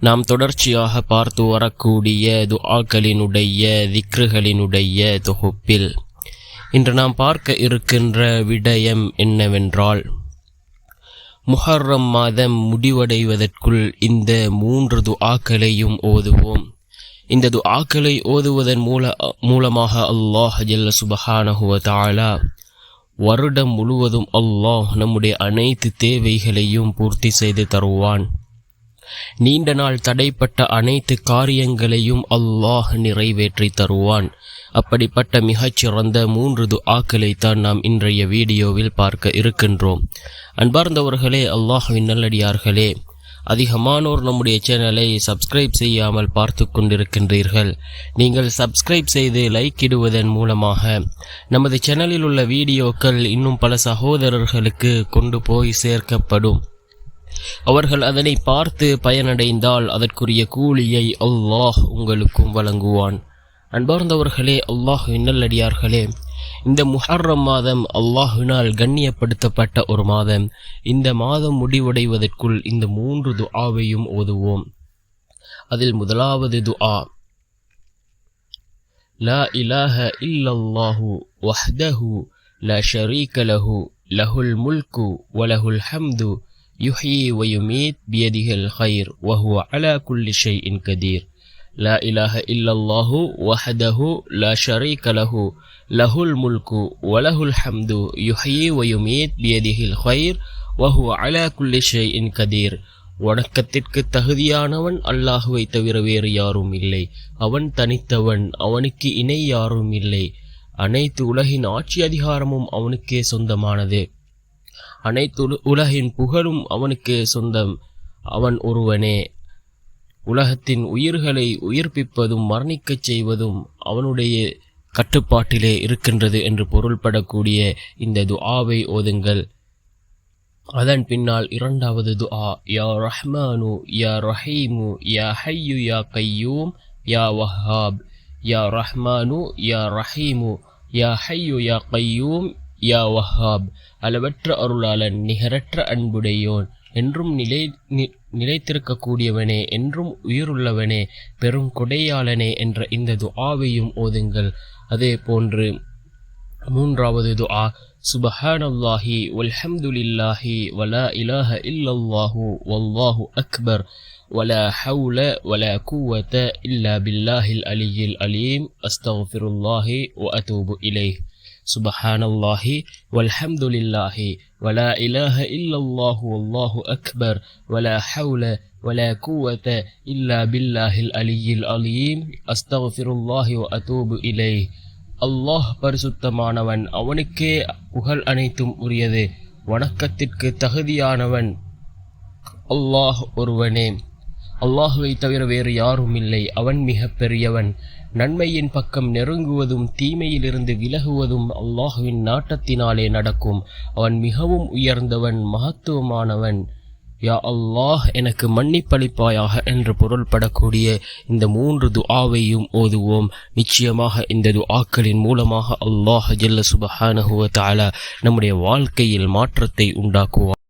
நாம் தொடர்ச்சியாக பார்த்து வரக்கூடிய துஆக்களினுடைய திக்ருகளினுடைய தொகுப்பில் இன்று நாம் பார்க்க இருக்கின்ற விடயம் என்னவென்றால் முஹர்ரம் மாதம் முடிவடைவதற்குள் இந்த மூன்று துஆக்களையும் ஓதுவோம். இந்த துஆக்களை ஓதுவதன் மூல மூலமாக அல்லாஹ் ஜல்ல சுபஹானஹுவ தஆலா வருடம் முழுவதும் அல்லாஹ் நம்முடைய அனைத்து தேவைகளையும் பூர்த்தி செய்து தருவான். நீண்ட நாள் தடைப்பட்ட அனைத்து காரியங்களையும் அல்லாஹ் நிறைவேற்றி தருவான். அப்படிப்பட்ட மிகச்சிறந்த மூன்று துஆக்களை தான் நாம் இன்றைய வீடியோவில் பார்க்க இருக்கின்றோம். அன்பார்ந்தவர்களே அல்லாஹுவின் நல்லடியார்களே அதிகமானோர் நம்முடைய சேனலை சப்ஸ்கிரைப் செய்யாமல் பார்த்து கொண்டிருக்கின்றீர்கள். நீங்கள் சப்ஸ்கிரைப் செய்து லைக் இடுவதன் மூலமாக நமது சேனலில் உள்ள வீடியோக்கள் இன்னும் பல சகோதரர்களுக்கு கொண்டு போய் சேர்க்கப்படும். அவர்கள் அதனை பார்த்து பயனடைந்தால் அதற்குரிய கூலியை அல்லாஹ் உங்களுக்கும் வழங்குவான். அன்பார்ந்தவர்களே அல்லாஹ் நல்லடியார்களே இந்த முஹர்ரம் மாதம் அல்லாஹினால் கண்ணியப்படுத்தப்பட்ட ஒரு மாதம். இந்த மாதம் முடிவடைவதற்குள் இந்த மூன்று துஆவையும் ஓதுவோம். அதில் முதலாவது துஆ லா இலாஹ இல்லல்லாஹு வஹ்தஹு லா ஷரீக லஹு லஹுல் முல்கு வலஹுல் ஹம்து யுஹி வயுமீத் பியதிகல் ஹைர் வஹுவ அலா குல்லி ஷை இன் கதீர் லா இலாஹ இல்லல்லாஹு வஹதஹு லா ஷரீக லஹு லஹுல் முல்கு வலஹுல் ஹம்து யுஹி வயுமீத் பியதிகில் ஹைர் வஹுவ அலா குல்லி ஷை இன் கதீர் வணக்கத்திற்கு தகுதியானவன் அல்லாஹுவை தவிர வேறு யாரும் இல்லை. அவன் தனித்தவன் அவனுக்கு இணை யாரும் இல்லை. அனைத்து உலகின் ஆட்சி அதிகாரமும் அவனுக்கே சொந்தமானது. அனைத்து உலகின் புகழும் அவனுக்கே சொந்தம். அவன் ஒருவனே. உலகத்தின் உயிர்களை உயிர்ப்பிப்பதும் மரணிக்கச் செய்வதும் அவனுடைய கட்டுப்பாட்டிலே இருக்கின்றது என்று பொருள்படக்கூடிய இந்த துஆவை ஓதுங்கள். அதன் பின்னால் இரண்டாவது துஆ யா ரஹ்மானு யா ரஹீமு யா ஹையு யா கையூம் யா வஹாப் யா ரஹ்மானு யா ரஹீமு யா ஹையு யா கையூம் யா வஹாப் அளவற்ற அருளாளன் நிகரற்ற அன்புடையோன் என்றும் நிலை நிலைத்திருக்கக்கூடியவனே என்றும் உயிருள்ளவனே பெரும் கொடையாளனே என்ற இந்த துஆவையும் ஓதுங்கள் அதே போன்று மூன்றாவது துஆ சுபஹானல்லாஹி வல்ஹம்துலில்லாஹி வலா இலாஹ இல்லல்லாஹு வல்லாஹு Akbar ولا حول ولا قوة إلا بالله العلي العليم أستغفر الله وأتوب إليه subhanallahi walhamdulillahi wala ilaha illallah wallahu akbar wala hawla wala quwwata illa billahil aliyyil alim astaghfirullahi wa atubu ilayh அல்லாஹ் பரிசுத்தமானவன் அவனுக்கே புகழ் அனைத்தும் உரியது வணக்கத்திற்கு தகுதியானவன் அல்லாஹ் ஒருவனே அல்லாஹுவை தவிர வேறு யாரும் இல்லை. அவன் மிக பெரியவன். நன்மையின் பக்கம் நெருங்குவதும் தீமையிலிருந்து விலகுவதும் அல்லாஹுவின் நாட்டத்தினாலே நடக்கும். அவன் மிகவும் உயர்ந்தவன் மகத்துவமானவன். யா அல்லாஹ் எனக்கு மன்னிப்பளிப்பாயாக என்று பொருள்படக்கூடிய இந்த மூன்று துஆவையும் ஓதுவோம். நிச்சயமாக இந்த துஆக்களின் மூலமாக அல்லாஹ் ஜல்ல சுபஹானஹுவ தஆலா நம்முடைய வாழ்க்கையில் மாற்றத்தை உண்டாக்குவார்